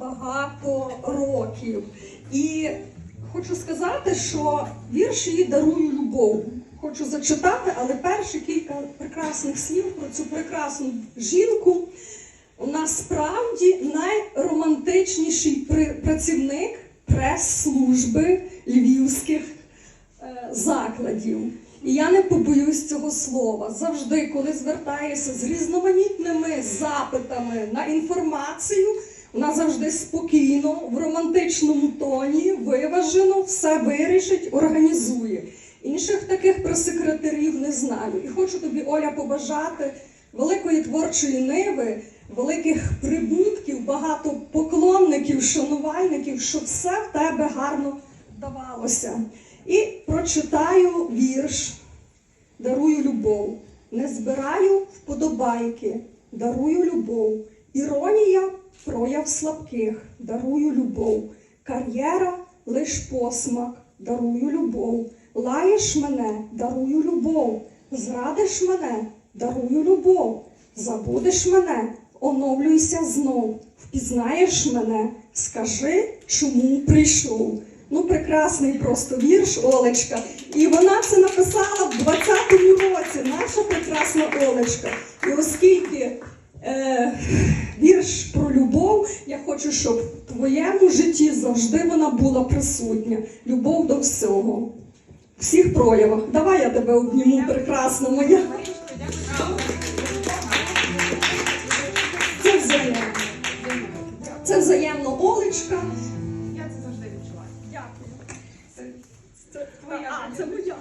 багато років. І хочу сказати, що вірш її дарую любов. Хочу зачитати, але перші кілька прекрасних слів про цю прекрасну жінку. У нас справді найромантичніший працівник прес-служби львівських е, закладів. І я не побоюсь цього слова. Завжди, коли звертаєшся з різноманітними запитами на інформацію, вона завжди спокійно, в романтичному тоні, виважено, все вирішить, організує. Інших таких прес-секретарів не знаю. І хочу тобі, Оля, побажати великої творчої ниви, великих прибутків, багато поклонників, шанувальників, щоб все в тебе гарно вдавалося. І прочитаю вірш Дарую любов. Не збираю вподобайки, дарую любов. Іронія прояв слабких, дарую любов. Кар'єра лиш посмак, дарую любов. Лаєш мене, дарую любов. Зрадиш мене, дарую любов. Забудеш мене, оновлюйся знов. Впізнаєш мене, скажи, чому прийшов. Ну, прекрасний просто вірш, Олечка. І вона це написала в 20-му році, наша прекрасна Олечка. І оскільки е, вірш про любов. Я хочу, щоб в твоєму житті завжди вона була присутня. Любов до всього, всіх проявах. Давай я тебе обніму прекрасно, моя. Це взаємно. Це взаємно Олечка. Я це завжди відчуваю. Дякую. Це, це твоя. А, це моя.